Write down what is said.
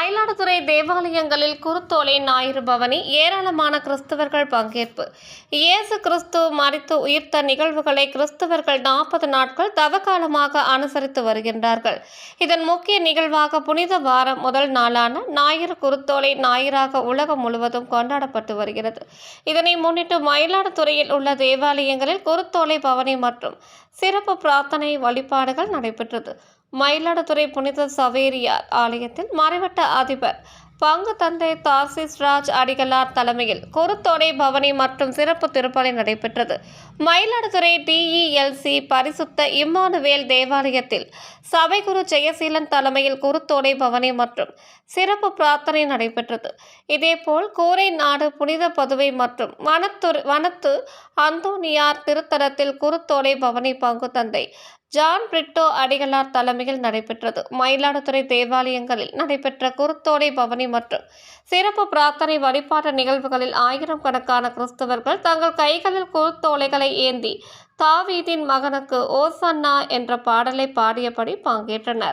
மயிலாடுதுறை தேவாலயங்களில் குருத்தோலை ஞாயிறு பவனி ஏராளமான கிறிஸ்தவர்கள் பங்கேற்பு. இயேசு கிறிஸ்து மறித்து உயிர்த்த நிகழ்வுகளை கிறிஸ்தவர்கள் நாற்பது நாட்கள் தவக்காலமாக அனுசரித்து வருகின்றார்கள். இதன் முக்கிய நிகழ்வாக புனித வாரம் முதல் நாளான ஞாயிறு குருத்தோலை ஞாயிறாக உலகம் முழுவதும் கொண்டாடப்பட்டு வருகிறது. இதனை முன்னிட்டு மயிலாடுதுறையில் உள்ள தேவாலயங்களில் குருத்தோலை பவனி மற்றும் சிறப்பு பிரார்த்தனை வழிபாடுகள் நடைபெற்றது. மயிலாடுதுறை புனித சவேரியார் ஆலயத்தில் மறைவட்ட அதிபர் பங்கு தந்தை தாசிஸ் ராஜ் அடிகளார் தலைமையில் குருத்தோடை பவனி மற்றும் சிறப்பு திருப்பலி நடைபெற்றது. மயிலாடுதுறை டிஇஎல்சி பரிசுத்த இம்மானுவேல் தேவாலயத்தில் சபைகுரு ஜெயசீலன் தலைமையில் குருத்தோடை பவனி மற்றும் சிறப்பு பிரார்த்தனை நடைபெற்றது. இதேபோல் கூரை நாடு புனித பதுவை மற்றும் வனத்து வனத்து அந்தோனியார் திருத்தலத்தில் குருத்தோடை பவனி பங்கு தந்தை ஜான் பிரிட்டோ அடிகளார் தலைமையில் நடைபெற்றது. மயிலாடுதுறை தேவாலயங்களில் நடைபெற்ற குருத்தோலை பவனி மற்றும் சிறப்பு பிரார்த்தனை வழிபாட்டு நிகழ்வுகளில் ஆயிரம் கணக்கான கிறிஸ்தவர்கள் தங்கள் கைகளில் குருத்தோலைகளை ஏந்தி தாவீதின் மகனுக்கு ஓசன்னா என்ற பாடலை பாடியபடி பங்கேற்றனர்.